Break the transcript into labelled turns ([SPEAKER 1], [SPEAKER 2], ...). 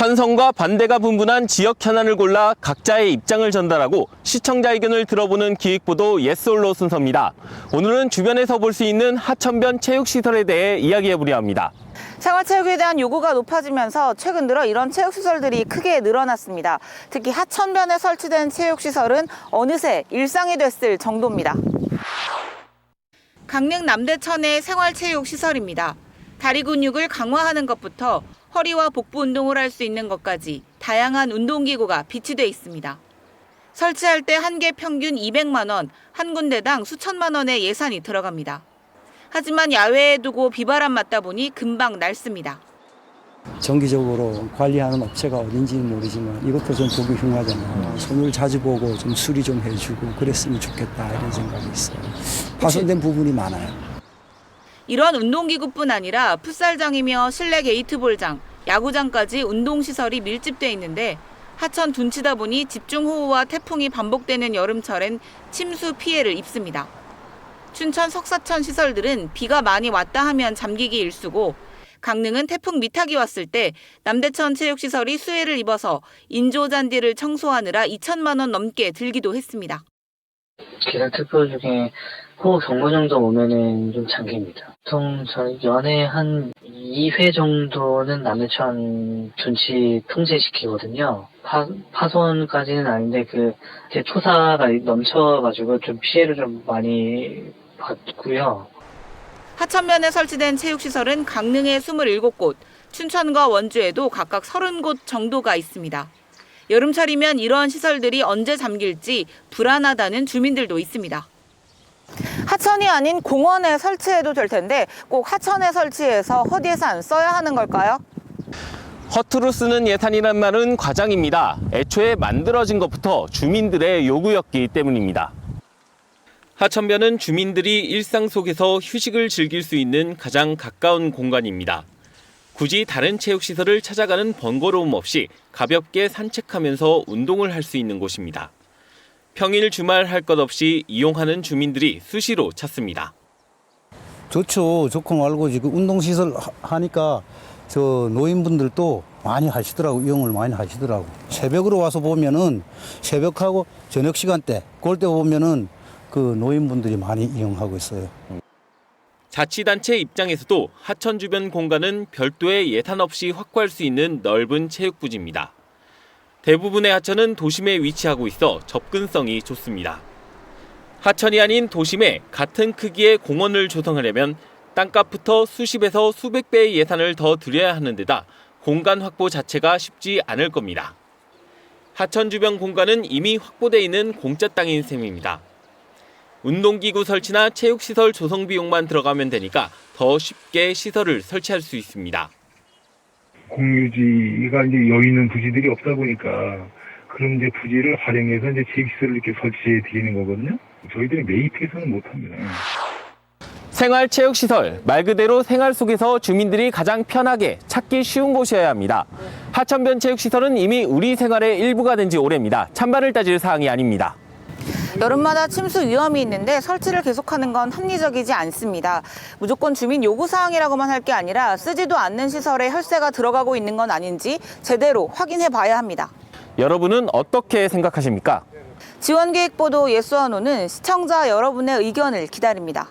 [SPEAKER 1] 찬성과 반대가 분분한 지역 현안을 골라 각자의 입장을 전달하고 시청자 의견을 들어보는 기획보도 예솔로 순서입니다. 오늘은 주변에서 볼 수 있는 하천변 체육시설에 대해 이야기해보려 합니다.
[SPEAKER 2] 생활체육에 대한 요구가 높아지면서 최근 들어 이런 체육시설들이 크게 늘어났습니다. 특히 하천변에 설치된 체육시설은 어느새 일상이 됐을 정도입니다. 강릉 남대천의 생활체육시설입니다. 다리 근육을 강화하는 것부터 허리와 복부 운동을 할 수 있는 것까지 다양한 운동기구가 비치돼 있습니다. 설치할 때 한 개 평균 200만 원, 한 군데당 수천만 원의 예산이 들어갑니다. 하지만 야외에 두고 비바람 맞다 보니 금방 낡습니다.
[SPEAKER 3] 정기적으로 관리하는 업체가 어딘지는 모르지만 이것도 좀 보기 흉하잖아요. 손을 자주 보고 좀 수리 좀 해주고 그랬으면 좋겠다 이런 생각이 있어요. 파손된 부분이 많아요.
[SPEAKER 2] 이런 운동기구뿐 아니라 풋살장이며 실내 게이트볼장, 야구장까지 운동시설이 밀집돼 있는데 하천 둔치다 보니 집중호우와 태풍이 반복되는 여름철엔 침수 피해를 입습니다. 춘천 석사천 시설들은 비가 많이 왔다 하면 잠기기 일쑤고 강릉은 태풍 미탁이 왔을 때 남대천 체육시설이 수해를 입어서 인조 잔디를 청소하느라 2천만 원 넘게 들기도 했습니다.
[SPEAKER 4] 계절 특보 중에 호 경보 정도 오면은 좀 잠깁니다. 보통 저희 연에 한 2회 정도는 남해천 준치 통제시키거든요. 파, 파손까지는 아닌데 그 이제 토사가 넘쳐가지고 좀 피해를 좀 많이 받고요.
[SPEAKER 2] 하천면에 설치된 체육시설은 강릉에 27곳, 춘천과 원주에도 각각 30곳 정도가 있습니다. 여름철이면 이런 시설들이 언제 잠길지 불안하다는 주민들도 있습니다. 하천이 아닌 공원에 설치해도 될 텐데 꼭 하천에 설치해서 헛예산 써야 하는 걸까요?
[SPEAKER 1] 허투루 쓰는 예산이란 말은 과장입니다. 애초에 만들어진 것부터 주민들의 요구였기 때문입니다. 하천변은 주민들이 일상 속에서 휴식을 즐길 수 있는 가장 가까운 공간입니다. 굳이 다른 체육시설을 찾아가는 번거로움 없이 가볍게 산책하면서 운동을 할 수 있는 곳입니다. 평일 주말 할 것 없이 이용하는 주민들이 수시로 찾습니다.
[SPEAKER 5] 좋죠. 좋고 말고 지금 운동시설 하- 하니까 저 노인분들도 많이 하시더라고 이용을 많이 하시더라고 새벽으로 와서 보면은 새벽하고 저녁 시간대 그럴 때 보면은 그 노인분들이 많이 이용하고 있어요.
[SPEAKER 1] 자치단체 입장에서도 하천 주변 공간은 별도의 예산 없이 확보할 수 있는 넓은 체육부지입니다. 대부분의 하천은 도심에 위치하고 있어 접근성이 좋습니다. 하천이 아닌 도심에 같은 크기의 공원을 조성하려면 땅값부터 수십에서 수백 배의 예산을 더 들여야 하는 데다 공간 확보 자체가 쉽지 않을 겁니다. 하천 주변 공간은 이미 확보돼 있는 공짜 땅인 셈입니다. 운동기구 설치나 체육시설 조성 비용만 들어가면 되니까 더 쉽게 시설을 설치할 수 있습니다.
[SPEAKER 6] 공유지가 이제 여유 있는 부지들이 없다 보니까 그런 이제 부지를 활용해서 이제 체육시설을 이렇게 설치해 드리는 거거든요. 저희들이 매입해서는 못합니다.
[SPEAKER 1] 생활체육시설, 말 그대로 생활 속에서 주민들이 가장 편하게 찾기 쉬운 곳이어야 합니다. 하천변 체육시설은 이미 우리 생활의 일부가 된 지 오래입니다. 찬반을 따질 사항이 아닙니다.
[SPEAKER 2] 여름마다 침수 위험이 있는데 설치를 계속하는 건 합리적이지 않습니다. 무조건 주민 요구 사항이라고만 할 게 아니라 쓰지도 않는 시설에 혈세가 들어가고 있는 건 아닌지 제대로 확인해 봐야 합니다.
[SPEAKER 1] 여러분은 어떻게 생각하십니까?
[SPEAKER 2] 지원계획보도 예수원호는 시청자 여러분의 의견을 기다립니다.